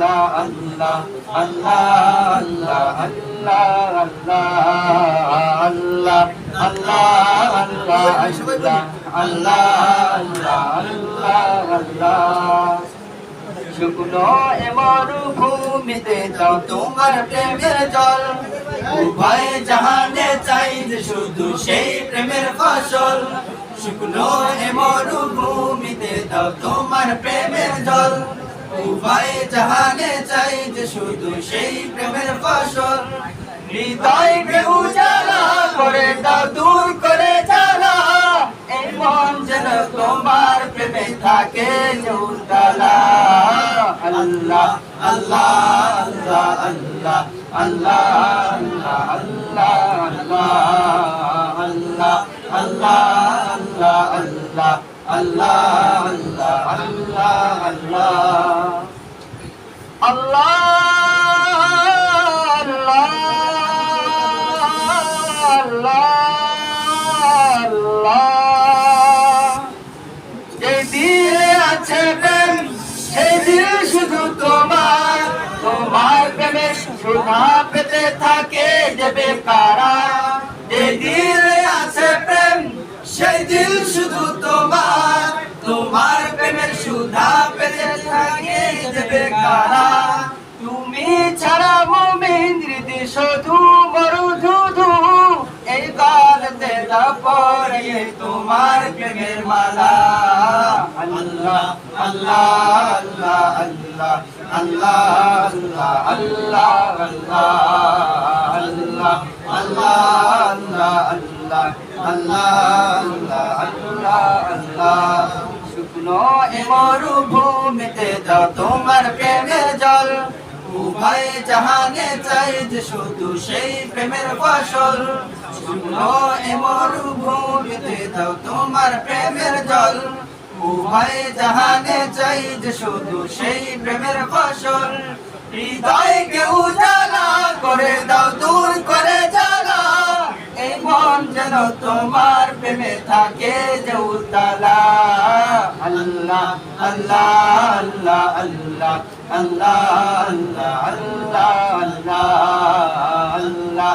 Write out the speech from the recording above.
আল্লাহ আল্লাহ আল্লাহ আল্লাহ আল্লাহ আল্লাহ আল্লাহ আল্লাহ আল্লাহ শুকনো এ মরুভূমিতে দাও তোমার প্রেমের জল উভয় জাহানে চাই শুধু সেই প্রেমের ফসল শুকনো এ মরুভূমিতে দাও তোমার প্রেমের জল উভয় জাহানে চাই যে শুধু সেই প্রেমের ফসল হৃদয়কে উজালা করে দাও দূর করে জ্বালা এই মন যেন তোমার প্রেমে থাকে জৌতালা আল্লাহ আল্লাহ আল্লাহ আল্লাহ আল্লাহ আল্লাহ আল্লাহ আল্লাহ আল্লাহ আল্লাহ আল্লাহ প্রেমে পেতে থাকে যে বেকারা যে দিলে আছে প্রেম, সেই দিল শুধু তোমার। তোমার প্রেমের সুধা পেতে থাকে যে বেকারা তুমি ছাড়া মুমিন হৃদি শুধু মরু ধুধু। এই কালতে পরে তোমার প্রেমের মালা। আল্লাহ আল্লাহ আল্লাহ আল্লাহ। আল্লাহ আল্লাহ আল্লাহ আল্লাহ আল্লাহ আল্লাহ আল্লাহ আল্লাহ শুকনো এ মরুভূমিতে দাও তোমার প্রেমের জল উভয় জাহানে চাই যে শুধু সেই প্রেমের ফসল শুকনো এ মরুভূমিতে দাও তোমার প্রেমের জল উভয় জাহানে চাই যে শুধু সেই প্রেমের ফসল। হৃদয়কে উজালা করে দাও, দূর করে জ্বালা। এই মন যেন তোমার প্রেমে থাকে যে উতালা। আল্লাহ আল্লাহ আল্লাহ আল্লাহ আল্লাহ আল্লাহ আল্লাহ